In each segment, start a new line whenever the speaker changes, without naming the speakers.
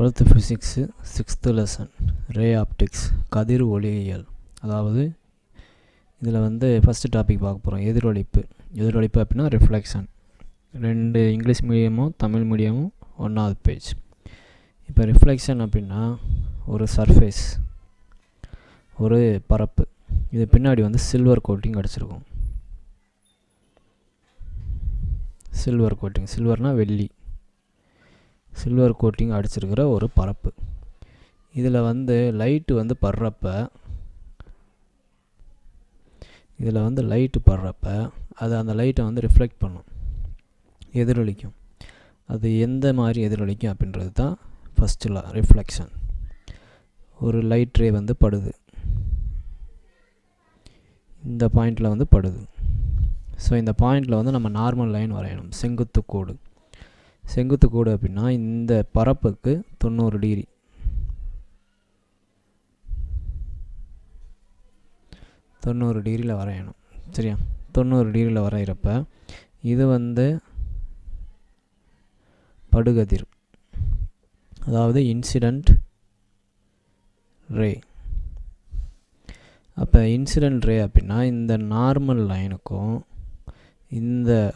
Twelfth physics sixth lesson ray optics கதிர் ஒளியியல். அதாவது இதில் வந்து ஃபஸ்ட்டு டாபிக் பார்க்க போகிறோம் எதிரொலிப்பு எதிரொலிப்பு அப்படின்னா ரிஃப்ளெக்ஷன் ரெண்டு இங்கிலீஷ் மீடியமும் தமிழ் மீடியமும் ஒன்றாவது பேஜ் இப்போ ரிஃப்ளெக்ஷன் அப்படின்னா ஒரு சர்ஃபேஸ் ஒரு பரப்பு. இது பின்னாடி வந்து சில்வர் கோட்டிங் அடிச்சிருக்கும். சில்வர் கோட்டிங் சில்வர்னால் வெள்ளி. சில்வர் கோட்டிங் அடிச்சிருக்கிற ஒரு பரப்பு. இதில் வந்து லைட்டு வந்து படுறப்ப இதில் வந்து லைட்டு படுறப்ப அது அந்த லைட்டை வந்து ரிஃப்ளெக்ட் பண்ணும். எதிரொலிக்கும். அது எந்த மாதிரி எதிரொலிக்கும் அப்படின்றது தான் ஃபஸ்ட்டு லா ரிஃப்ளெக்ஷன் ஒரு லைட் ரே வந்து படுது. இந்த பாயிண்டில் வந்து படுது. ஸோ இந்த பாயிண்டில் வந்து நம்ம நார்மல் லைன் வரையணும். செங்குத்து கோடு. செங்குத்து கோடு அப்படின்னா இந்த பரப்புக்கு தொண்ணூறு டிகிரி. தொண்ணூறு டிகிரியில் வரையணும். சரியா? தொண்ணூறு டிகிரியில் வரைகிறப்ப இது வந்து படுகதிர். அதாவது இன்சிடெண்ட் ரே அப்போ இன்சிடெண்ட் ரே அப்படின்னா இந்த நார்மல் லைனுக்கும் இந்த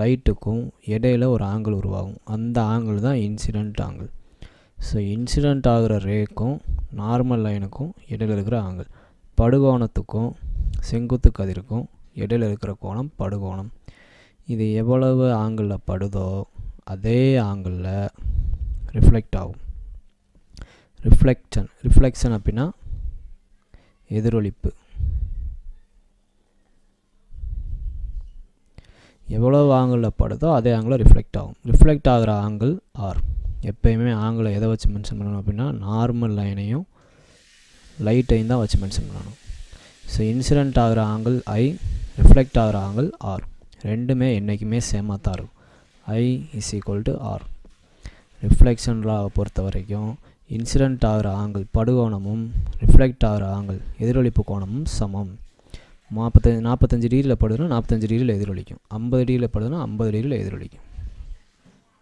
லைட்டுக்கும் இடையில ஒரு ஆங்கிள் உருவாகும். அந்த ஆங்கிள் தான் இன்சிடெண்ட் ஆங்கிள் ஸோ இன்சிடெண்ட் ஆகிற ரேக்கும் நார்மல் லைனுக்கும் இடையில இருக்கிற ஆங்கிள் படுகோணத்துக்கும் செங்குத்து கதிருக்கும் இடையில இருக்கிற கோணம் படுகோணம். இது எவ்வளவு ஆங்கிளில் படுதோ அதே ஆங்கிளில் ரிஃப்ளெக்ட் ஆகும். ரிஃப்ளெக்ஷன் ரிஃப்ளெக்ஷன் அப்படின்னா எதிரொலிப்பு எவ்வளோ ஆங்கிளில் படுதோ அதே ஆங்கிளில் ரிஃப்ளெக்ட் ஆகும். ரிஃப்ளெக்ட் ஆகிற ஆங்கிள் ஆர் எப்போயுமே ஆங்கிளை எதை வச்சு மென்ஷன் பண்ணணும் அப்படின்னா நார்மல் லைனையும் லைட்டையும் தான் வச்சு மென்ஷன் பண்ணணும். ஸோ இன்சிடெண்ட் ஆகிற ஆங்கிள் ஐ ரிஃப்ளெக்ட் ஆகிற ஆங்கிள் ஆர் ரெண்டுமே என்றைக்குமே சேமாக தான் இருக்கும். I is equal to R reflection பொறுத்த வரைக்கும் இன்சிடெண்ட் ஆகிற ஆங்கிள் படுகோணமும் ரிஃப்ளெக்ட் ஆகிற ஆங்கிள் எதிரொலிப்பு கோணமும் சமம். நாற்பத்தஞ்சு நாற்பத்தஞ்சு டிகிரியில் படுதுன்னா நாற்பத்தஞ்சு டிகிரியில் எதிரொலிக்கும். ஐம்பது டிகிரியில் படுதுன்னா ஐம்பது டிகிரியில் எதிரொலிக்கும்.